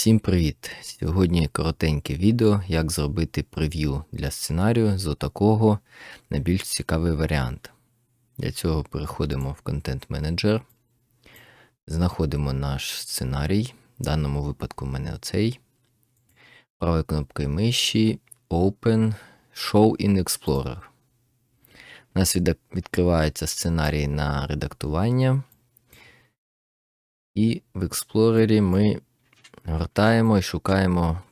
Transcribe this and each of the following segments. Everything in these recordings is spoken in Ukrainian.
Всім привіт! Сьогодні коротеньке відео, як зробити прев'ю для сценарію з отакого на більш цікавий варіант. Для цього переходимо в Manager, знаходимо наш сценарій. В даному випадку в мене оцей. Правою кнопкою миші Open Show in Explorer. У нас відкривається сценарій на редактування. І в Експлорері ми гортаємо і шукаємо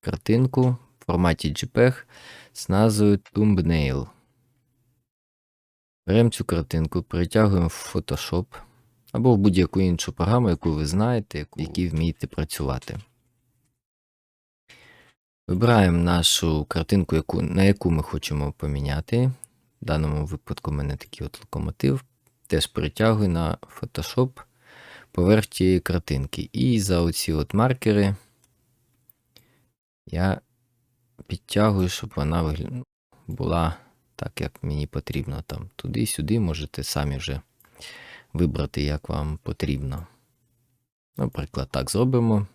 картинку в форматі JPEG з назвою Thumbnail. Беремо цю картинку, перетягуємо в Photoshop або в будь-яку іншу програму, яку ви знаєте, в якій вмієте працювати. Вибираємо нашу картинку, яку, на яку ми хочемо поміняти. В даному випадку в мене такий от локомотив. Теж перетягую на Photoshop поверх тієї картинки. І за оці от маркери я підтягую, щоб вона вигля- була так, як мені потрібно. Там туди-сюди можете самі вже вибрати, як вам потрібно. Наприклад, так зробимо.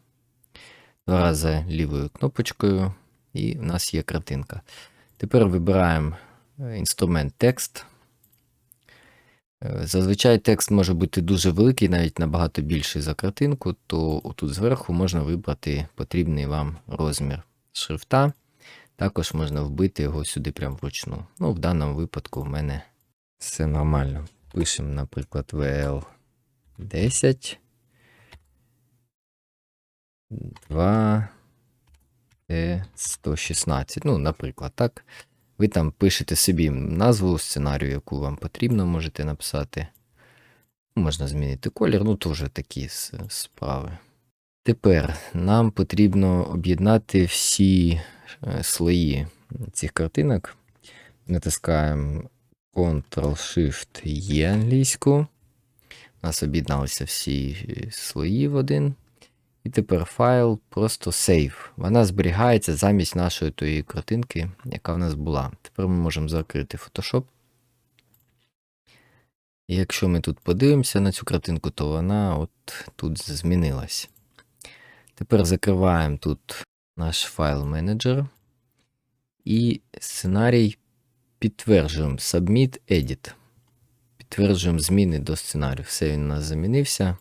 Два рази лівою кнопочкою, і в нас є картинка. Тепер вибираємо е, інструмент текст. Е, Зазвичай текст може бути дуже великий, навіть набагато більший за картинку, то тут зверху можна вибрати потрібний вам розмір шрифта. Також можна вбити його сюди прямо вручну. Ну, в даному випадку в мене все нормально. Пишемо, наприклад, VL10. 2 116. Ну, наприклад, так. Ви там пишете собі назву сценарію, яку вам потрібно, можете написати. Можна змінити колір, ну то вже такі справи. Тепер нам потрібно об'єднати всі е, слої цих картинок. Натискаємо Ctrl-Shift-E англійську. У нас об'єдналися всі е, слої в один. І тепер файл просто save. Вона зберігається замість нашої тої картинки, яка в нас була. Тепер ми можемо закрити Photoshop. І якщо ми тут подивимося на цю картинку, то вона от тут змінилась. Тепер закриваємо тут наш файл менеджер. І сценарій підтверджуємо Submit Edit. Підтверджуємо зміни до сценарію. Все він у нас замінився.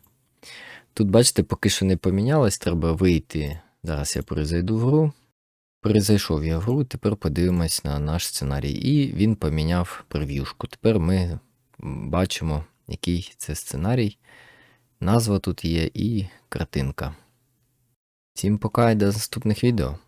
Тут, бачите, поки що не помінялось, треба вийти. Зараз я перезайду в гру. Перезайшов я в гру, тепер подивимось на наш сценарій. І він поміняв прев'юшку. Тепер ми бачимо, який це сценарій. Назва тут є і картинка. Всім пока і до наступних відео.